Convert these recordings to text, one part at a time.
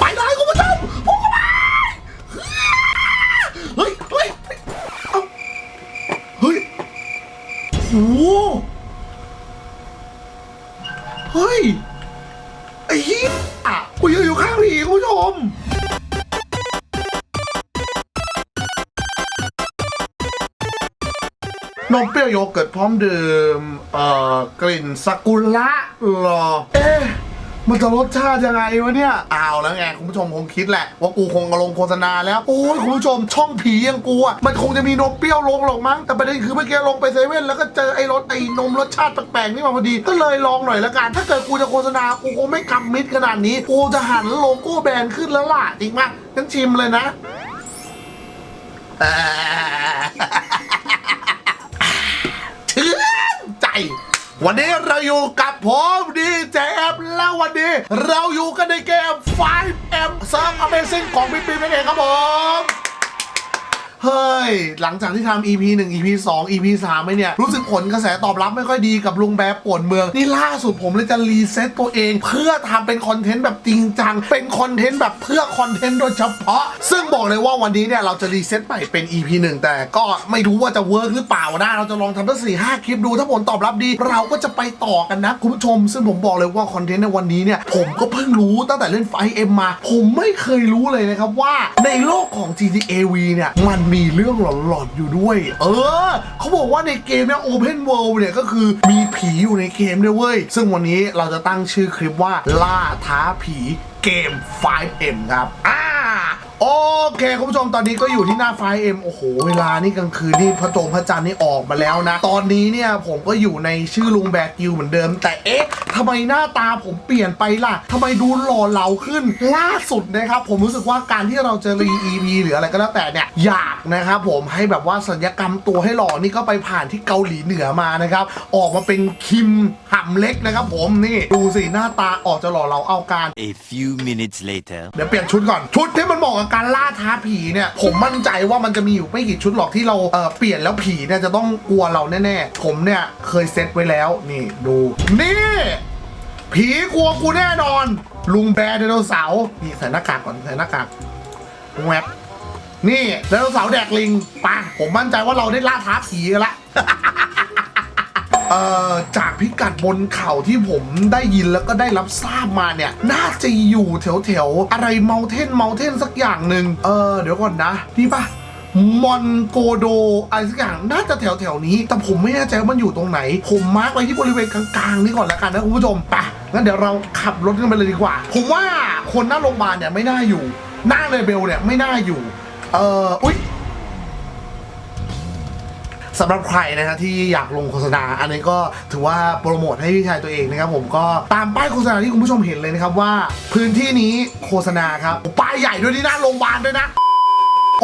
ไปเลยคุณผู้ชมโอ้ยเฮ้ยเฮ้ยเอ้าเฮ้ยโอ้โหเฮ้ย ไอ้เหี้ยกูยืนอยู่ข้างผีคุณผู้ชม นมเปรี้ยวโยเกิร์ตพร้อมดื่มเอ่อกลิ่นซากุระหรอ เอ๊ะ มันจะรสชาติยังไงวะเนี่ยเอาแล้วไงคุณผู้ชมคงคิดแหละว่ากูคงลงโฆษณาแล้วโอ้ยคุณผู้ชมช่องผีอย่างกูอะมันคงจะมีนมเปรี้ยวลงหรอกมั้งแต่ประเด็นคือเมื่อกี้ลงไปเซเว่นแล้วก็เจอไอ้รสไอ้นมรสชาติแปลกๆนี่มาพอดีก็เลยลองหน่อยละกัน ถ้าเกิดกูจะโฆษณากูคงไม่กำมิดขนาดนี้กูจะหันโลโก้แบรนด์ขึ้นแล้วล่ะจริงมั้ยงั้นชิมเลยนะชื่นใจ วันนี้เราอยู่กับผมดีเจแอมแล้ววันนี้ เราอยู่กันในเกม 5M เซิร์ฟ Amazing ของพี่ปิ๊มนั่นเองครับผม เฮ้ย หลังจากที่ทำ EP 1 EP 2 EP 3ไปเนี่ย รู้สึกผลกระแสตอบรับไม่ค่อยดีกับลุงแบบป่วนเมือง นี่ล่าสุดผมเลยจะรีเซ็ตตัวเอง เพื่อทำเป็นคอนเทนต์แบบจริงจัง เป็นคอนเทนต์แบบเพื่อคอนเทนต์โดยเฉพาะ ซึ่งบอกเลยว่าวันนี้เนี่ยเราจะรีเซ็ตใหม่เป็น EP 1 แต่ก็ไม่รู้ว่าจะเวิร์กหรือเปล่านะ เราจะลองทำตั้งสี่ห้าคลิปดู ถ้าผลตอบรับดี เราก็จะไปต่อกันนะคุณผู้ชม ซึ่งผมบอกเลยว่าคอนเทนต์ในวันนี้เนี่ยผมก็เพิ่งรู้ตั้งแต่เล่นไฟเอ็มมา ผมไม่เคยรู้เลยนะครับว่าในโลกของ GTA V เนี่ยมันมีเรื่องหลอนๆอยู่ด้วย เออเขาบอกว่าในเกมเนี่ยโอเพนเวิลด์เนี่ยก็คือมีผีอยู่ในเกมด้วยเว้ย ซึ่งวันนี้เราจะตั้งชื่อคลิปว่าล่าท้าผีเกม 5M ครับอ่า โอเคคุณผู้ชมตอนนี้ก็อยู่ที่หน้าไฟเอ็มโอ้โหเวลานี่กลางคืนนี่พระจงพระจันทร์นี่ออกมาแล้วนะ ตอนนี้เนี่ยผมก็อยู่ในชื่อลุงแบกกิวเหมือนเดิม แต่เอ๊ะทำไมหน้าตาผมเปลี่ยนไปล่ะทำไมดูหล่อเหลาขึ้น ล่าสุดนะครับผมรู้สึกว่าการที่เราจะรี EP หรืออะไรก็แล้วแต่เนี่ยอยากนะครับผมให้แบบว่าสัญญกรรมตัวให้หล่อนี่ก็ไปผ่านที่เกาหลีเหนือมานะครับออกมาเป็นคิมห่ำเล็กนะครับ ผมนี่ดูสิหน้าตาออกจะหล่อเหลาเอาการ A few minutes later. เดี๋ยวเปลี่ยนชุดก่อนชุดที่มันเหมาะกับการล่าท้าผีเนี่ย ผมมั่นใจว่ามันจะมีอยู่ไม่กี่ชุดหรอกที่เราเออเปลี่ยนแล้วผีเนี่ยจะต้องกลัวเราแน่ๆ ผมเนี่ยเคยเซตไว้แล้วนี่ดู นี่ ผีกลัวกูแน่นอน ลุงแบร์ไดโนเสาร์นี่ใส่หน้ากากก่อนใส่หน้ากากแวบนี่ไดโนเสาร์แดกลิงไปะผมมั่นใจว่าเราได้ล่าท้าผีกันละ เอ่อจากพิกัดบนเขาที่ผมได้ยินแล้วก็ได้รับทราบมาเนี่ย น่าจะอยู่แถวแถวๆอะไรเมลเทนเมลเทนสักอย่างหนึ่งเออเดี๋ยวก่อนนะนี่ปะมอนโกโดอะไรสักอย่างน่าจะแถวแถวๆนี้ แต่ผมไม่แน่ใจว่ามันอยู่ตรงไหน ผมมาร์กไว้ที่บริเวณกลางๆนี่ก่อนแล้วกันนะคุณผู้ชมไปะงั้นเดี๋ยวเราขับรถกันไปเลยดีกว่า ผมว่าคนหน้าโรงพยาบาลเนี่ยไม่น่าอยู่หน้าเลเบลเนี่ยไม่น่าอยู่ เอออุ้ย สำหรับใครนะครับที่อยากลงโฆษณา อันนี้ก็ถือว่าโปรโมทให้พี่ชายตัวเองนะครับผมก็ตามป้ายโฆษณาที่คุณผู้ชมเห็นเลยนะครับว่า พื้นที่นี้โฆษณาครับป้ายใหญ่ด้วยที่หน้าโรงพยาบาลด้วยนะ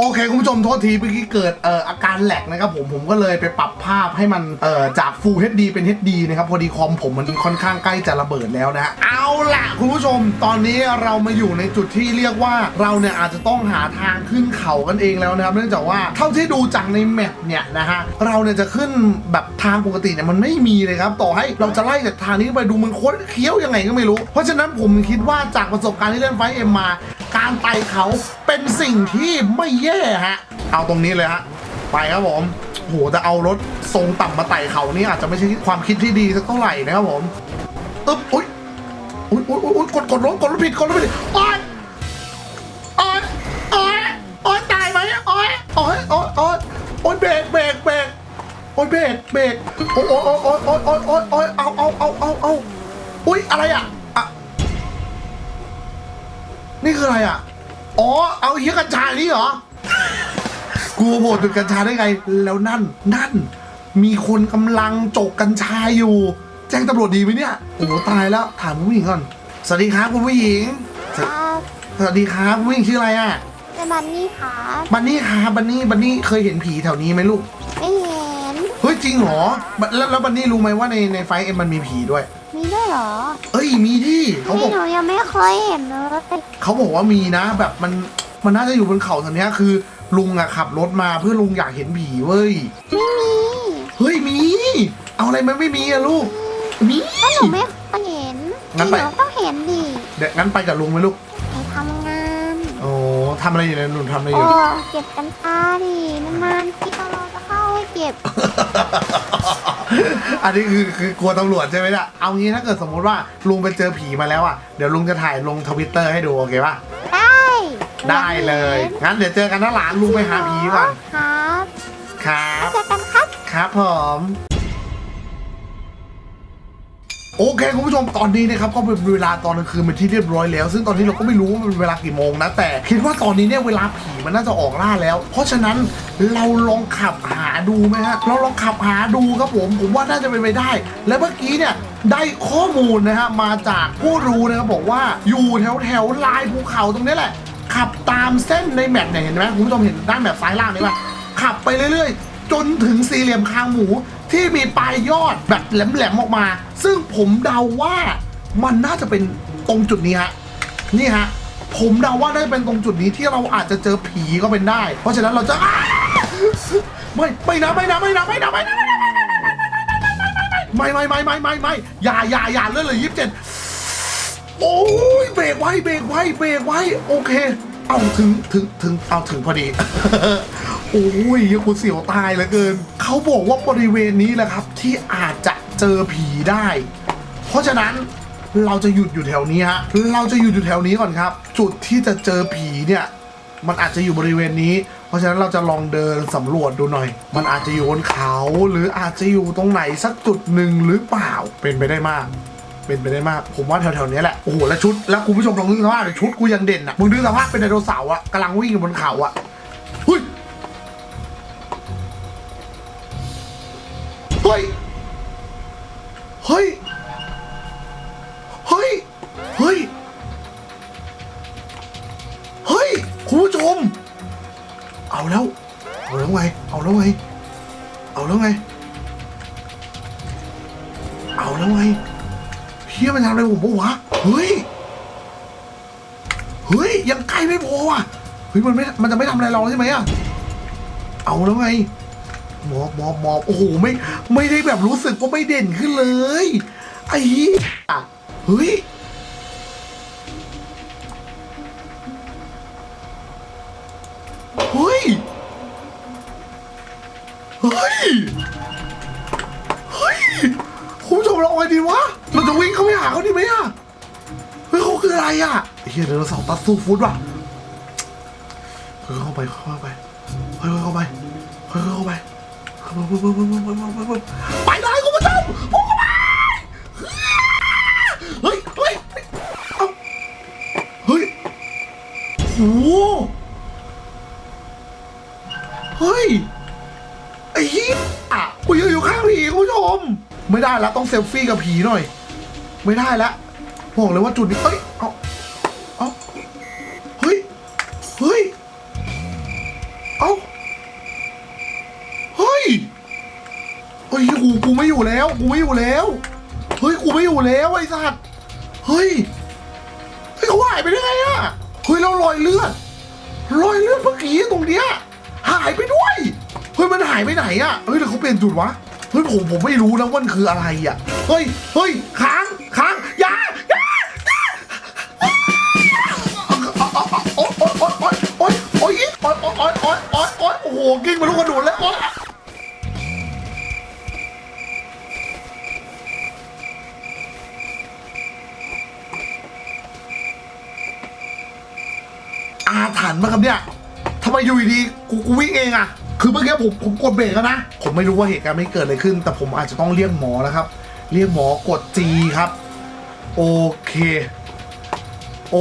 โอเคคุณผู้ชมโทษทีเมื่อกี้เกิดเอ่ออาการแหลกนะครับผมผมก็เลยไปปรับภาพให้มันเอ่อจาก Full HD เป็น HD นะครับพอดีคอมผมมันค่อนข้างใกล้จะระเบิดแล้วนะฮะเอาล่ะคุณผู้ชมตอนนี้เรามาอยู่ในจุดที่เรียกว่าเราเนี่ยอาจจะต้องหาทางขึ้นเขากันเองแล้วนะครับ เนื่องจากว่าเท่าที่ดูจากในแมปเนี่ยนะฮะเราเนี่ยจะขึ้นแบบทางปกติเนี่ยมันไม่มีเลยครับต่อให้เราจะไล่จากทางนี้ไปดูมันโคตรเคี้ยวยังไงก็ไม่รู้ เพราะฉะนั้นผมคิดว่าจากประสบการณ์ที่เล่นไฟเอ็มมา การไต่เขาเป็นสิ่งที่ไม่แย่ฮะ เอาตรงนี้เลยฮะ ไปครับผมโหแต่เอารถทรงต่ำมาไต่เขานี่อาจจะไม่ใช่ความคิดที่ดีสักเท่าไหร่นะครับผมอึ๊บอุ้ยอุ้ยอุ้ยอุ้ยกดกดรถกดรถผิดกดรถผิดโอ๊ยโอ๊ยอ๊ยโอ๊ยตายไหมโอ๊ยโอ๊ยโอ๊ยโอ๊ยอยเบรกเบรกเบรกโอ๊ยเบรกเบรกโอ๊ยโอ๊ยโอ๊ยโอ๊ยโอ๊ยโอ๊ยโอ๊ยเอาเอาเอาเอาเอาอุ้ยอะไรอะอะ นี่คืออะไรอะ อ๋อ เอาเฮียกัญชานี่เหรอ กูโหวตจุดกัญชาได้ไง แล้วนั่น นั่น มีคนกำลังจกกัญชาอยู่ แจ้งตำรวจดีไหมเนี่ย โอ้โหตายแล้ว ถามคุณผู้หญิงก่อน สวัสดีครับคุณผู้หญิงสวครับสวัสดีครับคุณผู้หญิงชื่ออะไรอะ เป็นบันนี่ครับบันนี่ครับบันนี่ บันนี่เคยเห็นผีแถวนี้ไหมลูก ไม่เห็น เฮ้ยจริงเหรอ แล้วแล้วบันนี่รู้ไหมว่าในในไฟเอ็มมันมีผีด้วยมีด้วย เหรอเอ้ยมีที่เขาบไม่อกหนูยังไม่เคยเห็นเลยเขาบอกว่ามีนะ แบบมันมันน่าจะอยู่บนเขาแถวเนี้ยคือ ลุงอะขับรถมาเพื่อลุงอยากเห็นผีเว้ยไม่มีเฮ้ยมี เอาอะไรมันไม่มีอะลูกมี ก็หนูไม่เคยเห็นงั้นไป หนูต้องเห็นดิเดี๋ยวงั้นไปกับลุงไหมลูกไปทำงาน โอ้ทำอะไรอยู่เนี่ยหนูทำอะไรอโอ้ยู่ เก็บกันตาดินานๆที่เราจะเข้าให้เก็บ อันนี้คือคือกลัวตำรวจใช่ไหมล่ะ เอางี้ถ้าเกิดสมมติว่าลุงไปเจอผีมาแล้วอะ เดี๋ยวลุงจะถ่ายลงทวิตเตอร์ให้ดูโอเคป่ะ ได้ได้เลย งั้นเดี๋ยวเจอกันนะหลานลุงไปหาผีก่อน ครับครับ เจอกันครับ ครับผม โอเคคุณผู้ชมตอนนี้นะครับก็เป็นเวลาตอนกลางคืนเป็นที่เรียบร้อยแล้ว ซึ่งตอนนี้เราก็ไม่รู้ว่าเป็นเวลากี่โมงนะแต่คิดว่าตอนนี้เนี่ยเวลาผีมันน่าจะออกล่าแล้ว เพราะฉะนั้นเราลองขับหา ดูไหมฮะเราลองขับหาดูครับผม ผมว่าน่าจะเป็นไปได้ และเมื่อกี้เนี่ยได้ข้อมูลนะฮะมาจากผู้รู้นะครับบอกว่าอยู่แถวแถวลายภูเขาตรงนี้แหละ ขับตามเส้นในแมปเนี่ยเห็นไหมคุณผู้ชมเห็นด้านแมปซ้ายล่างนี้ป่ะขับไปเรื่อยๆ จนถึงสี่เหลี่ยมคางหมูที่มีปลายยอดแบบแหลมๆออกมา ซึ่งผมเดาว่ามันน่าจะเป็นตรงจุดนี้ฮะนี่ฮะผมเดาว่าน่าจะเป็นตรงจุดนี้ที่เราอาจจะเจอผีก็เป็นได้ เพราะฉะนั้นเราจะ ไม่ไม่นะไม่นะไม่นะไม่นะไม่นะไม่นะไม่ไม่ไม่ไม่ไม่ไม่อย่าอย่าอย่าเลื่อนเลยยี่สิบเจ็ดโอ้ยเบรกไว้เบรกไว้เบรกไว้โอเค เอาถึงถึงถึงเอาถึงพอดีโอ้ยกูเสียวตายเหลือเกิน เขาบอกว่าบริเวณนี้แหละครับ ที่อาจจะเจอผีได้ เพราะฉะนั้นเราจะหยุดอยู่แถวนี้ฮะ เราจะหยุดอยู่แถวนี้ก่อนครับ จุดที่จะเจอผีเนี่ย มันอาจจะอยู่บริเวณนี้ เพราะฉะนั้นเราจะลองเดินสำรวจดูหน่อย มันอาจจะอยู่บนเขาหรืออาจจะอยู่ตรงไหนสักจุดหนึ่งหรือเปล่าเป็นไปได้มาก เป็นไปได้มาก ผมว่าแถวๆนี้แหละ โอ้โห แล้วชุด แล้วคุณผู้ชมลองนึกสภาพดิชุดกูยังเด่นอะ มึงนึกสภาพเป็นไดโนเสาร์อะกำลังวิ่งอยู่บนเขาอะเฮ้ยเฮ้ยเฮ้ย เอาแล้ว เอาแล้วไง เอาแล้วไง เอาแล้วไง เอาแล้วไงเฮียมันทำอะไรผมปะวะ เฮ้ย เฮ้ย ยังใกล้ไม่พอว่ะ เฮ้ยมันไม่ มันจะไม่ทำอะไรเราใช่ไหมอะเอาแล้วไงหมอบหมอบหมอบโอ้โห ไม่ ไม่ได้แบบรู้สึกว่าไม่เด่นขึ้นเลย ไอ้เหี้ยเฮ้ย ฮียเดี๋ยวเราสองตัดสู้ฟุตว่ะค่อยๆเข้าไปค่อยๆเข้าไปค่อยๆเข้าไปค่อยๆเข้าไปไปเลยคุณผู้ชมพุ่งเข้าไปเฮ้ยเฮ้ยเอ้าเฮ้ยโอ้โหเฮ้ยไอ้เหี้ยกูยืนอยู่ข้างผีคุณผู้ชม ไม่ได้แล้วต้องเซลฟี่กับผีหน่อย ไม่ได้แล้วบอกเลยว่าจุดนี้เอ้ยเอา กูไม่อยู่แล้ว กูไม่อยู่แล้ว เฮ้ย กูไม่อยู่แล้วไอ้สัตว์ เฮ้ย เฮ้ยเขาหายไปได้ไงอะเฮ้ยแล้วรอยเลือดรอยเลือดเมื่อกี้ตรงเนี้ยหายไปด้วย เฮ้ยมันหายไปไหนอะเฮ้ยแล้วเขาเปลี่ยนจุดวะ เฮ้ยผมผมไม่รู้นะว่ามันคืออะไรอะเฮ้ย เฮ้ยค้างค้างอย่าอย่าอย่าโอ๊ยโอ๊ยโอ๊ยโอ๊ยโอ๊ยโอ๊ยโอ๊ยโอ๊ยโอ๊ยโอ๊ยโอ๊ยโอ้โหกิ้งมาลูกกระโดดแล้ว อ๊ยอาถรรพ์มาครับเนี่ยทำไมอยู่ดีๆกูกูวิ่งเองอะคือเมื่อกี้ผมผมกดเบรกแล้วนะ ผมไม่รู้ว่าเหตุการณ์ไม่เกิดอะไรขึ้น แต่ผมอาจจะต้องเรียกหมอแล้วครับ เรียกหมอกด G ครับ โอเค โอ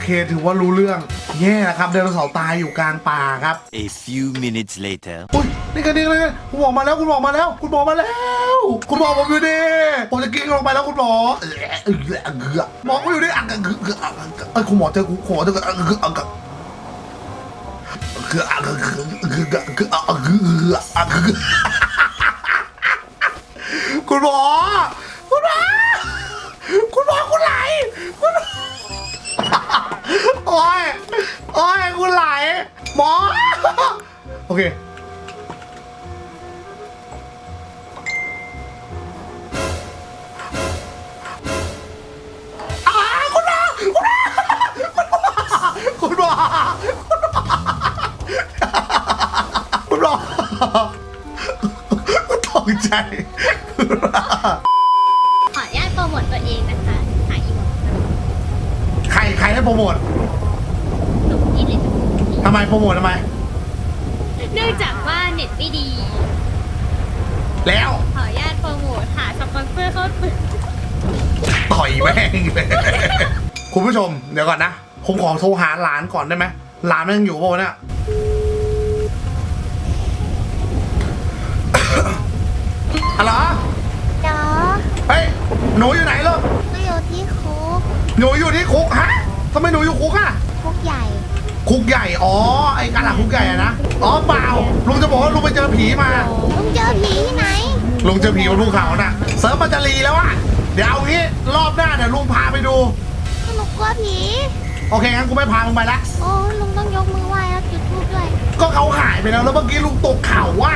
เค ถือว่ารู้เรื่องแย่ครับไดโนเสาร์ตายอยู่กลางป่าครับ A few minutes later. อุ้ยนี่กันนี่กันนี่กันคุณหมอมาแล้วคุณหมอมาแล้ว คุณหมอมาแล้ว คุณหมอผมอยู่ดีผมจะกิ้งลงไปแล้วคุณหมอเอ่อเอ่อเอ่อเอ่อหมอผมอยู่ดีอะเอ่อเอ่อเอ่อเอ่อคุณหมอเจอกูคุณหมอเจอ คุณหมอคุณหมอคุณหมอคุณไหลคุณโอ้ยโอ้ยคุณไหลหมอโอเคคุณหมอคุณหมอคุณหมอ ตกใจ ขออนุญาตโปรโมทตัวเองนะคะหาอีโมใครใครให้โปรโมทหนูนี่เลยทำไมโปรโมททำไม เนื่องจากว่าเน็ตไม่ดี แล้ว ขออนุญาตโปรโมทหาสปอนเซอร์เข้าตึกต่อยแม่งเลยคุณผู้ชมเดี๋ยวก่อนนะ ผมขอโทรหาหลานก่อนได้ไหมหลานมันยังอยู่ป่าวะเนี่ย ฮัลโหลเดี๋ยวเฮ้ยหนูอยู่ไหนลูกก็อยู่ที่คุกหนูอยู่ที่คุกฮะทำไมหนูอยู่คุกอะคุกใหญ่ คุกใหญ่อ๋อไอ้การหลักคุกใหญ่อะนะอ๋อเปล่าลุงจะบอกว่าลุงไปเจอผีมา ลุงเจอผีที่ไหน ลุงเจอผีบนภูเขาน่ะเสริมมันจะรีแล้วอะเดี๋ยวเอางี้รอบหน้าเดี๋ยวลุงพาไปดู หนูกลัวผี โอเคงั้นกูไม่พามึงไปละ โอ้ลุงต้องยกมือไหว้แล้วจุดธูปด้วย ก็เขาหายไปแล้วแล้วเมื่อกี้ลุงตกเข่าว่า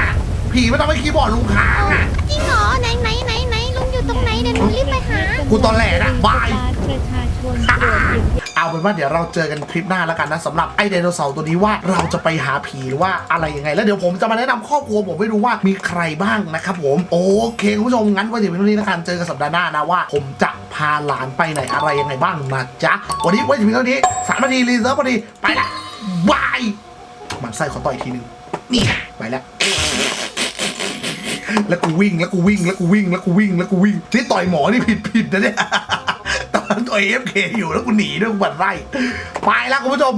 ผีไม่ทำให้คีย์บอร์ดลุงค้างอะจริงเหรอไหนไหนไหนไหนลุงอยู่ตรงไหนเดี๋ยวหนูรีบไปหา กูตอนแหลกอะบาย ประชาชนโปรดหยุดเอาเป็นว่าเดี๋ยวเราเจอกันคลิปหน้าแล้วกันนะสำหรับไอไดโนเสาร์ตัวนี้ว่าเราจะไปหาผีหรือว่าอะไรยังไง แล้วเดี๋ยวผมจะมาแนะนำครอบครัวผมให้ดูว่ามีใครบ้างนะครับผมโอเคคุณผู้ชมงั้นไว้ถึงเพียงเท่านี้นะกันเจอกันสัปดาห์หน้านะว่า ผมจะพาหลานไปไหนอะไรยังไงบ้างนะจ๊ะวันนี้ไว้ถึงเพียงเท่านี้สามนาทีรีเซิร์ฟพอดีไปละบายหมันไส้ขอต่อยอีกทีหนึงนี่ไปแล้ว แล้วกูวิ่งแล้วกูวิ่งแล้วกูวิ่งแล้วกูวิ่งแล้วกูวิ่งที่ต่อยหมอนี่ผิดผิดนะเนี่ยตอนต่อยเอฟเคอยู่แล้วกูหนีด้วยกูบัดไร่ไปแล้วคุณผู้ชม